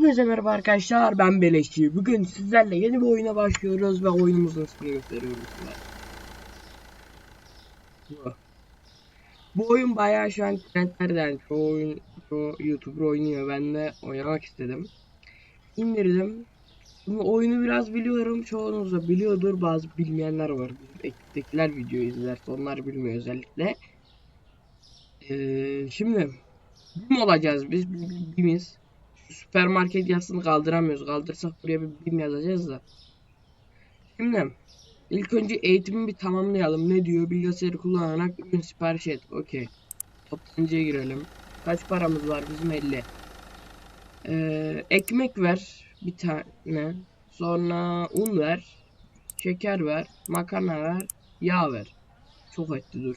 Hepinize merhaba arkadaşlar ben Beleşçi. Bugün sizlerle yeni bir oyuna başlıyoruz ve oyunumuzun ismini gösteriyorum. Bu oyun bayağı şu an trendlerden çoğu oyun, çoğu YouTuber oynuyor. Ben de oynamak istedim. İndirdim. Şimdi oyunu biraz biliyorum. Çoğunuz da biliyordur. Bazı bilmeyenler var. Bizim ekiptekiler video izlerse onlar bilmiyor özellikle. Ee, şimdi BİM olacağız biz. BİM'iz. Süpermarket yazısını kaldıramıyoruz. Kaldırsak buraya bir BİM yazacağız da. Şimdi ilk önce eğitimi bir tamamlayalım. Ne diyor? Bilgisayarı kullanarak ürün sipariş et. Okey. Toptancıya girelim. Kaç paramız var? Bizim 50. Ee, ekmek ver. Bir tane. Sonra un ver. Şeker ver. Makarna ver. Yağ ver. Çok etti dur.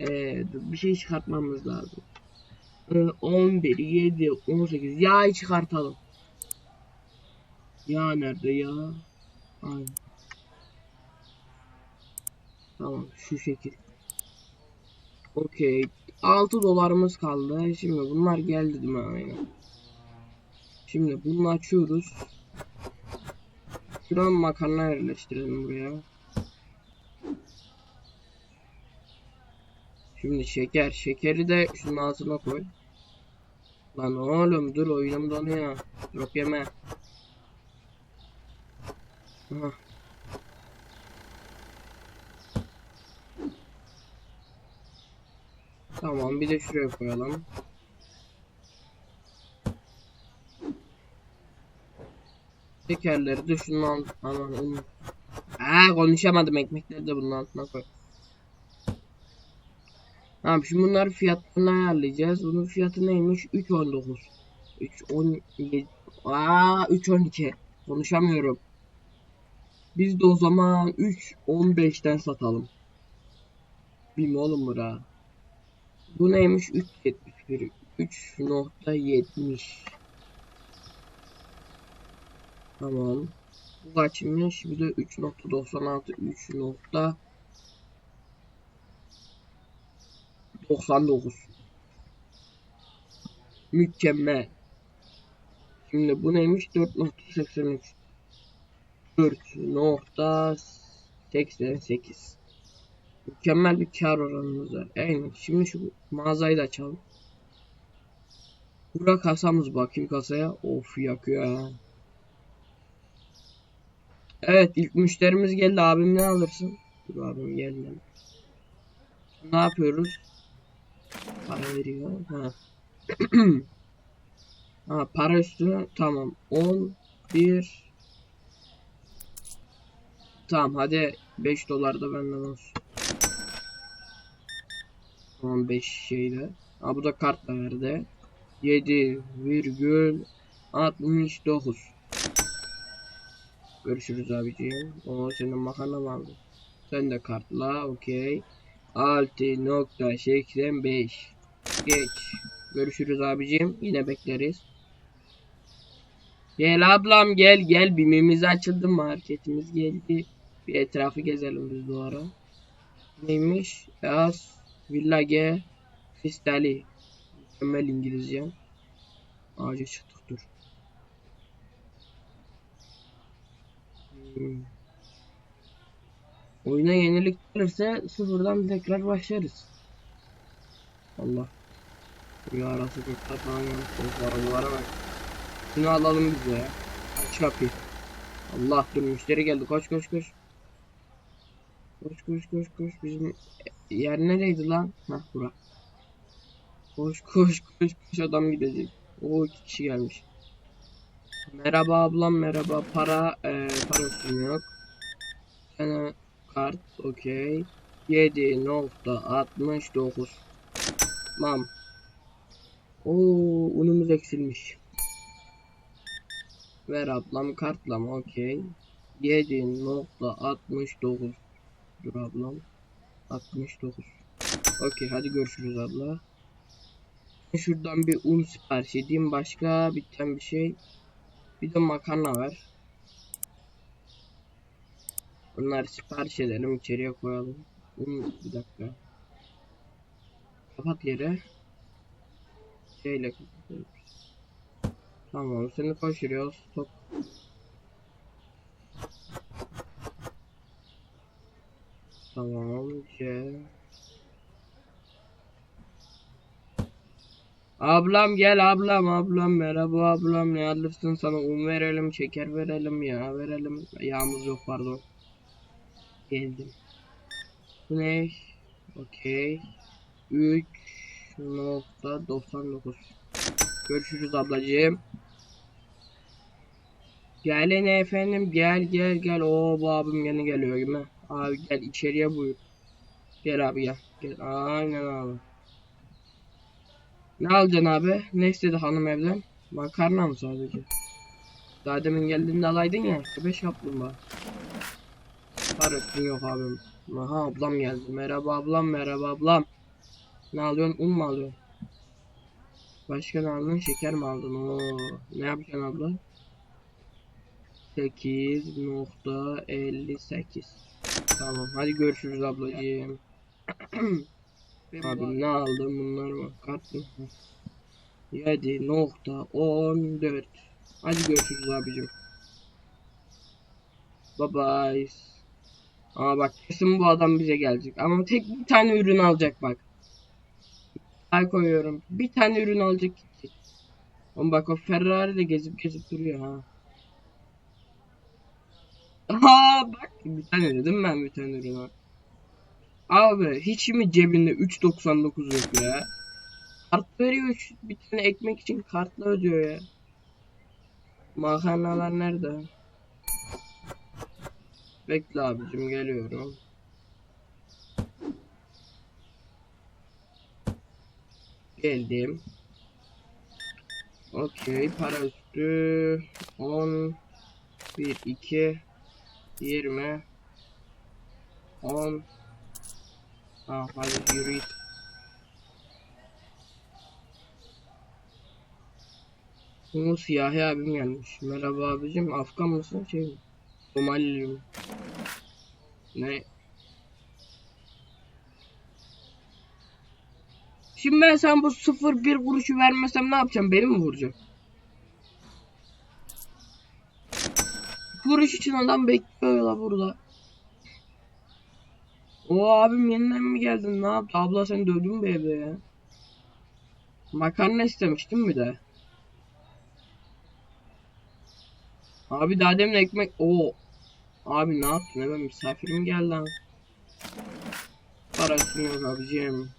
Ee, dur, bir şey çıkartmamız lazım. Ee, 11, 7, 18. Yağı çıkartalım. Yağ nerede ya? Aynen. Tamam şu şekil. Okey. 6 dolarımız kaldı. Şimdi bunlar geldi değil mi? Aynen. Şimdi bunu açıyoruz. Şuradan makarna yerleştirelim buraya. Şimdi şeker. Şekeri de şunun altına koy. Lan oğlum dur oyunum donuyor. Yok yeme. Aha. Tamam bir de şuraya koyalım. Şekerleri de şunun alt- aman. Aa konuşamadım ekmekleri de bunun altına koy. Tamam şimdi bunları fiyatlarını ayarlayacağız. Bunun fiyatı neymiş? 3.19. 3.17. Aa 3.12. Konuşamıyorum. Biz de o zaman 3.15'ten satalım. Bilmiyorum oğlum bura. Bu neymiş? 3.71. 3.70. Tamam. Bu kaçmış? Bir de 3.96. 3. 99 Mükemmel. Şimdi bu neymiş? 4.83 4.88 Mükemmel bir kar oranımız var. Aynen. Şimdi şu mağazayı da açalım. Bura kasamız bakayım kasaya. Of yakıyor ha. Evet ilk müşterimiz geldi. Abim ne alırsın? Dur abim geldi. Ne yapıyoruz? Para veriyor. Ha. ha para üstü tamam. 10 1 Tamam hadi 5 dolar da benden olsun. Tamam 5 şeyde. Ha bu da kartla verdi. 7 virgül 69 Görüşürüz abiciğim. O senin makarna aldın? Sen de kartla okey. 6.85 Geç. Görüşürüz abicim. Yine bekleriz. Gel ablam gel gel. Bimimiz açıldı. Marketimiz geldi. Bir etrafı gezelim biz bu. Neymiş? Yaz. Village. Fistali. Mükemmel İngilizce. Ağaca çıktık dur. Hmm. Oyuna yenilik gelirse sıfırdan tekrar başlarız. Allah. Ya arası kurtar falan yanlış arabalara bak. Şunu alalım biz ya. Aç kapıyı. Allah dur müşteri geldi koş koş koş. Koş koş koş koş bizim yer nereydi lan? Hah bura. Koş koş koş koş adam gidecek. O iki kişi gelmiş. Merhaba ablam merhaba para e, para yok. Sana kart okey. 7.69 Mam. Oo unumuz eksilmiş. Ver ablam kartlam okey. 7.69 Dur ablam. 69 Okey hadi görüşürüz abla. Şuradan bir un sipariş edeyim. Başka biten bir şey. Bir de makarna ver. Bunları sipariş edelim içeriye koyalım. Un bir dakika. Kapat yere şeyle Tamam seni kaçırıyoruz. Top. Tamam C. Ablam gel ablam ablam merhaba ablam. Ne alırsın sana? Un verelim şeker verelim ya verelim. Yağımız yok pardon. Geldim. Güneş okey. 3 0.99 Görüşürüz ablacığım. Gelene efendim gel gel gel. o bu abim yeni geliyor yine. Abi gel içeriye buyur. Gel abi gel. Gel aynen abi. Ne alacaksın abi? Ne istedi hanım evden? Makarna mı sadece? Daha demin geldiğinde alaydın ya. 5 yaptım bak. Var yok abim. Aha ablam geldi. Merhaba ablam merhaba ablam. Ne alıyorsun? Un mu alıyorsun? Başka ne aldın? Şeker mi aldın? Oo. Ne yapacaksın abla? 8.58 Tamam hadi görüşürüz ablacığım. Abi ne aldım bunlar mı? Kart mı? 7.14 Hadi görüşürüz abicim. Bye bye. Aa bak kesin bu adam bize gelecek. Ama tek bir tane ürün alacak bak. Ay koyuyorum. Bir tane ürün alacak gidecek. Oğlum bak o Ferrari de gezip gezip duruyor ha. Aa bak bir tane dedim ben bir tane ürün. Abi hiç mi cebinde 3.99 yok ya? Kart veriyor şu- bir tane ekmek için kartla ödüyor ya. Makarnalar nerede? Bekle abicim geliyorum. Geldim. Okey para üstü 10 1 2 20 10 Ha hadi yürü git. Bu siyahi abim gelmiş. Merhaba abicim. Afgan mısın şey mi? Somaliliyim. Ne? Şimdi ben sen bu 0-1 kuruşu vermesem ne yapacağım? Beni mi vuracaksın? Kuruş için adam bekliyor la burada. O abim yeniden mi geldin? Ne yaptı? Abla sen dövdün mü be ya? Makarna istemiştim bir de. Abi daha demin ekmek... O Abi ne yaptın? Hemen misafirim geldi lan. Parası yok abicim.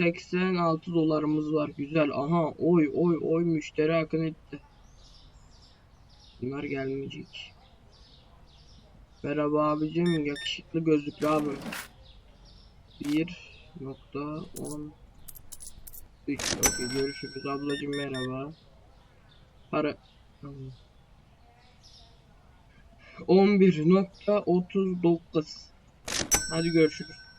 86 dolarımız var. Güzel. Aha oy oy oy müşteri akın etti. Bunlar gelmeyecek. Merhaba abicim, yakışıklı gözlüklü abim. 1.10 3 Okey görüşürüz ablacım merhaba. Para Tamam. 11.39 Hadi görüşürüz.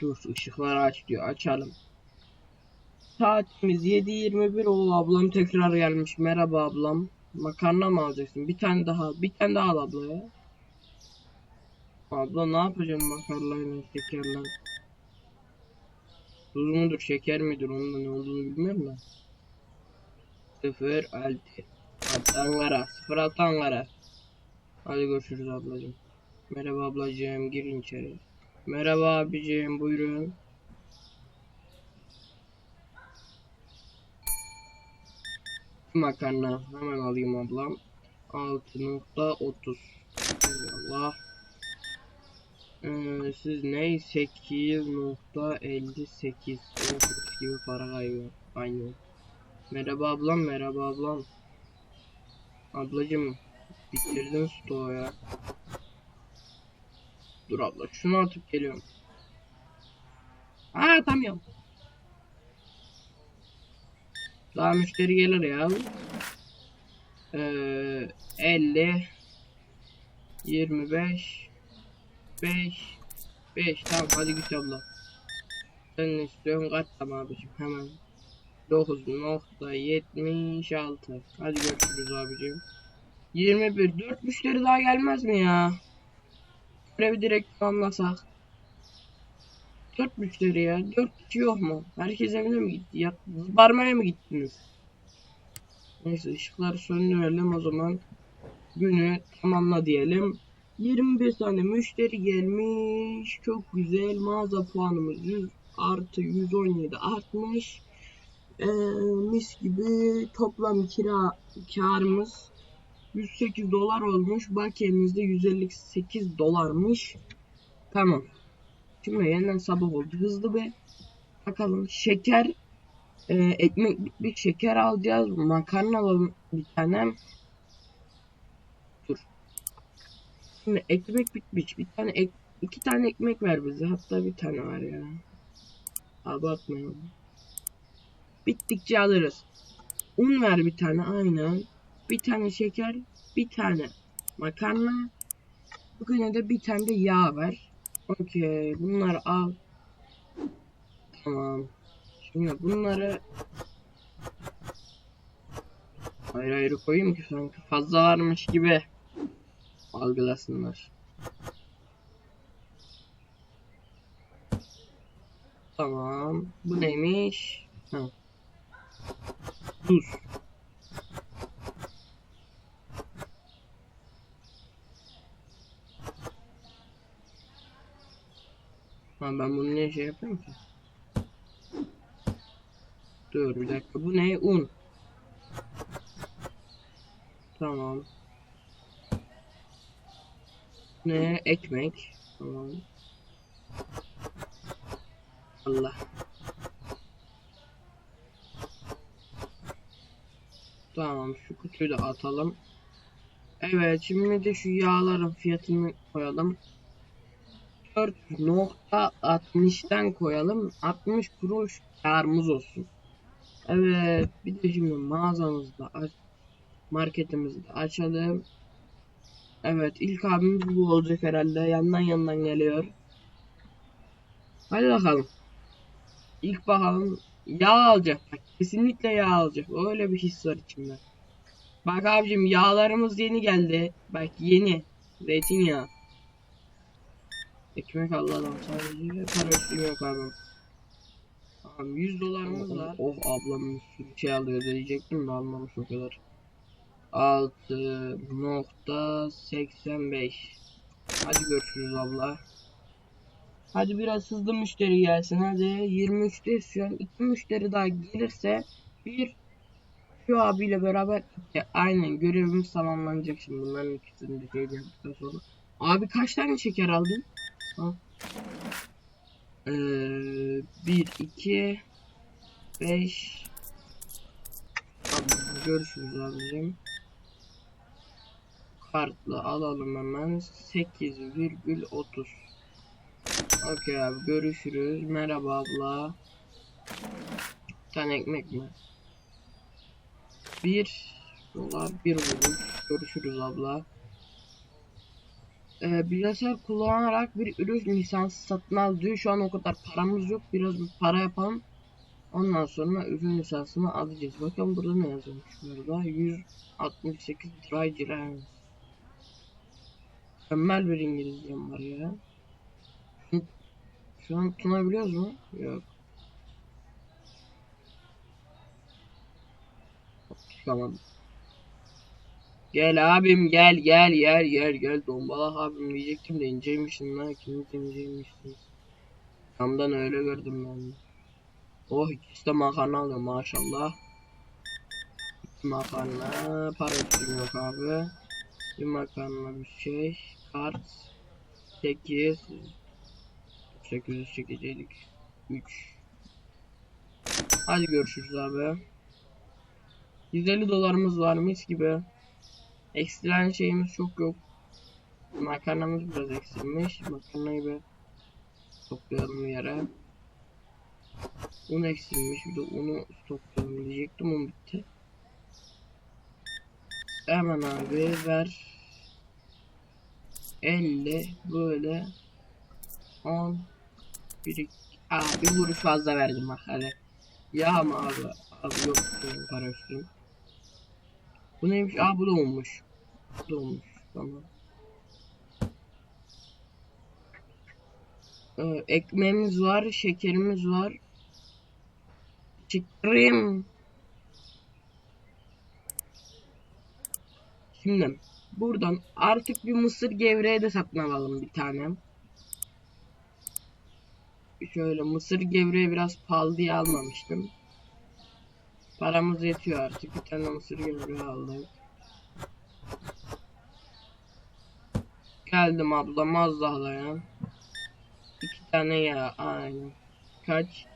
Dur ışıkları aç diyor açalım. Saatimiz 7.21 oldu ablam tekrar gelmiş. Merhaba ablam. Makarna mı alacaksın? Bir tane daha. Bir tane daha al abla ya. Abla ne yapacaksın makarnayla şekerle? Tuz mudur şeker midir onun ne olduğunu bilmiyorum da. 0 altı. Altı Ankara. 0 altı Ankara. Hadi görüşürüz ablacığım. Merhaba ablacığım girin içeri. Merhaba abicim buyurun. Makarna hemen alayım ablam. 6.30 Allah. Ee, siz ne? 8.58 Kuruş gibi para kaybı. Aynı. Merhaba ablam, merhaba ablam. Ablacım, bitirdin stoğu ya. Dur abla, şunu atıp geliyorum. Aa, tamam. Daha müşteri gelir ya. Ee, 50 25 5 5 tamam hadi git abla. Sen ne istiyorsun kaç tamam abicim hemen. 9.76 Hadi görüşürüz abicim. 21 4 müşteri daha gelmez mi ya? Görevi direkt anlasak. Dört müşteri ya. Dört kişi yok mu? Herkes evine mi gitti? Ya, zıbarmaya mı gittiniz? Neyse ışıkları söndürelim o zaman. Günü tamamla diyelim. 21 tane müşteri gelmiş. Çok güzel. Mağaza puanımız 100 artı 117 artmış. Ee, mis gibi toplam kira karımız 108 dolar olmuş. Bakiyemiz de 158 dolarmış. Tamam. Şimdi yeniden sabah oldu. Hızlı bir bakalım. Şeker e, ekmek bitmiş. Şeker alacağız. Makarna alalım bir tane. Dur. Şimdi ekmek bitmiş. Bir tane ek, iki tane ekmek ver bize. Hatta bir tane var ya. Abartmayalım. Bittikçe alırız. Un ver bir tane aynen. Bir tane şeker, bir tane makarna. Bugüne de bir tane de yağ ver. Okey, bunları al. Tamam. Şimdi bunları ayrı ayrı koyayım ki sanki fazla varmış gibi algılasınlar. Tamam. Bu neymiş? Ha. Tuz. Ha ben bunu niye şey yapıyorum ki? Dur bir dakika. Bu ne? Un. Tamam. Ne? Ekmek. Tamam. Allah. Tamam şu kutuyu da atalım. Evet şimdi de şu yağların fiyatını koyalım. 4.60'dan koyalım. 60 kuruş karımız olsun. Evet bir de şimdi mağazamızda marketimizde açalım. Evet ilk abimiz bu olacak herhalde. Yandan yandan geliyor. Hadi bakalım. İlk bakalım yağ alacak. Bak, kesinlikle yağ alacak. Öyle bir his var içimde. Bak abicim yağlarımız yeni geldi. Bak yeni. Zeytinyağı. Ekmek alalım sadece. Para üstüm yok abim. Tamam 100 dolarımız var. Oh ablam bir sürü şey alıyor diyecektim de almamış o kadar. 6.85 Hadi görüşürüz abla. Hadi biraz hızlı müşteri gelsin hadi. 23'te şu an 2 müşteri daha gelirse bir şu abiyle beraber iki. Aynen görevimiz tamamlanacak şimdi bunların ikisini de şey yaptıktan sonra. Abi kaç tane şeker aldın? Ha. Ee, 1 2 5 Tamam, görüşürüz abicim. Kartla alalım hemen 8,30 Okey abi görüşürüz. Merhaba abla. Bir tane ekmek mi? Bir dolar bir buçuk. Görüşürüz abla. Ee, bilgisayar kullanarak bir ürün lisansı satın al diyor. Şu an o kadar paramız yok. Biraz bir para yapalım. Ondan sonra ürün lisansını alacağız. Bakalım burada ne yazıyormuş burada. 168 dry grams. Mükemmel bir İngilizcem var ya. Şu an tutunabiliyoruz mu? Yok. Tutamadım. Gel abim gel gel gel gel gel dombalak abim diyecektim de inceymişsin lan ikiniz inceymişsiniz. Camdan öyle gördüm ben. Oh ikisi de makarna alıyor maşallah. Makarna para üstüm yok abi. Bir makarna bir şey kart 8 800 çekecektik 3 Hadi görüşürüz abi 150 dolarımız var mis gibi Ekstrem şeyimiz çok yok Makarnamız biraz eksilmiş Makarnayı bir toplayalım yere Un eksilmiş bir de unu stoklayalım diyecektim un bitti Hemen abi ver 50 böyle 10 bir Aa, bir vuruş fazla verdim bak hadi. Ya ama abi. Abi yok para üstüm. Bu neymiş? Aa bu da olmuş. Bu da olmuş. Tamam. Ee, ekmeğimiz var, şekerimiz var. Şekerim. Şimdi buradan artık bir mısır gevreği de satın bir tane. Şöyle mısır gevreği biraz pahalı diye almamıştım. Paramız yetiyor artık. Bir tane mısır gevreği aldık. Geldim daha dayan. İki tane ya aynen. Kaç?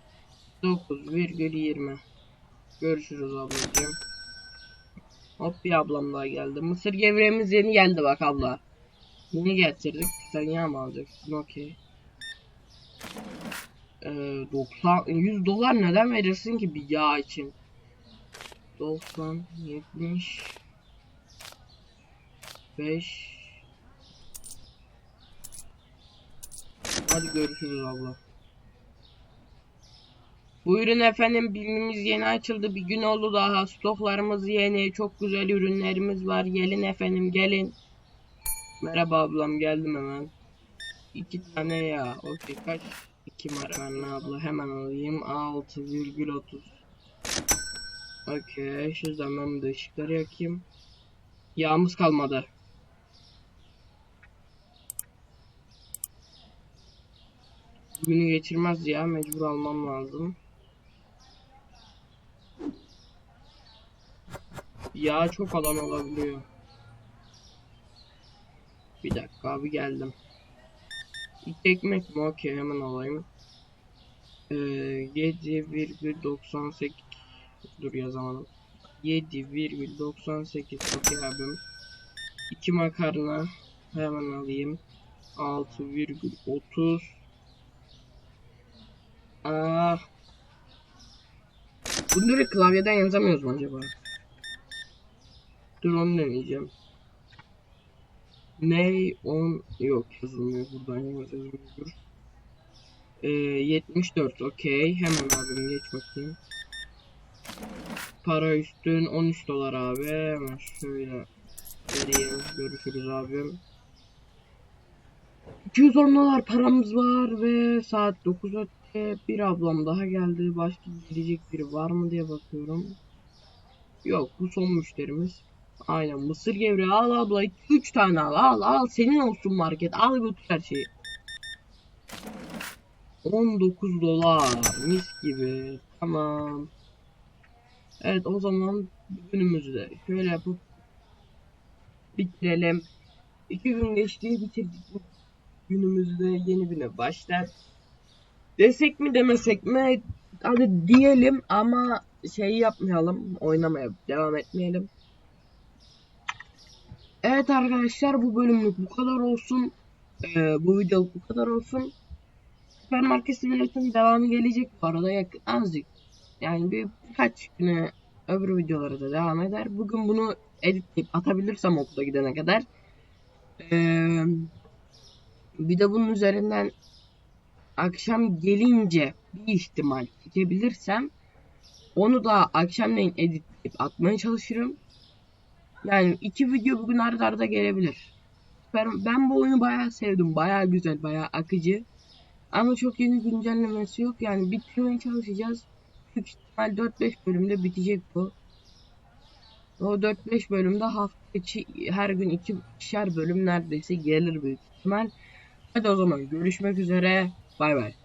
9,20 Görüşürüz ablacığım. Hop bir ablam daha geldi. Mısır gevreğimiz yeni geldi bak abla. Yeni getirdik. Sen yağ mı alacaksın? Okey. Ee, 90 100 dolar neden verirsin ki bir yağ için? 90 70 5 Hadi görüşürüz abla. Buyurun efendim BİM'imiz yeni açıldı. Bir gün oldu daha. Stoklarımız yeni. Çok güzel ürünlerimiz var. Gelin efendim gelin. Merhaba ablam geldim hemen. İki tane ya. Okey kaç? İki marmenin abla hemen alayım. 6,30 Okey şu zaman da ışıkları yakayım. Yağımız kalmadı. Günü geçirmez ya mecbur almam lazım. Yağ çok alan olabiliyor. Bir dakika abi geldim. İki ekmek mi? Okey hemen alayım. Ee, 7,98 Dur yazamadım. 7,98 okey abim. İki makarna hemen alayım. 6,30 Aa. Bunları klavyeden yazamıyoruz mu acaba? Dur onu deneyeceğim. Ney on yok yazılmıyor buradan yazılmıyor. Ee, 74 okey hemen abim geç bakayım. Para üstün 13 dolar abi hemen şöyle vereyim görüşürüz abim. 210 dolar paramız var ve saat 9 öte bir ablam daha geldi. Başka gelecek biri var mı diye bakıyorum. Yok bu son müşterimiz. Aynen mısır gevreği al abla 2-3 tane al al al senin olsun market al götür her şeyi. 19 dolar mis gibi tamam. Evet o zaman günümüzü de şöyle yapıp bitirelim. İki gün geçti bitirdik günümüzde yeni güne başlar. Desek mi demesek mi hadi diyelim ama şey yapmayalım oynamaya devam etmeyelim. Evet arkadaşlar bu bölümlük bu kadar olsun. Ee, bu videoluk bu kadar olsun. Süpermarket simülasyonun devamı gelecek bu arada yakın azıcık. Yani bir birkaç güne öbür videolara da devam eder. Bugün bunu editleyip atabilirsem okula gidene kadar. Ee, bir de bunun üzerinden akşam gelince bir ihtimal çekebilirsem onu da akşamleyin editleyip atmaya çalışırım. Yani iki video bugün arda arda gelebilir. Ben, ben bu oyunu bayağı sevdim. Bayağı güzel, bayağı akıcı. Ama çok yeni güncellemesi yok. Yani bitirmeye çalışacağız. Büyük ihtimal 4-5 bölümde bitecek bu. O 4-5 bölümde hafta içi her gün 2'şer bölüm neredeyse gelir büyük ihtimal. Hadi o zaman görüşmek üzere. 拜拜。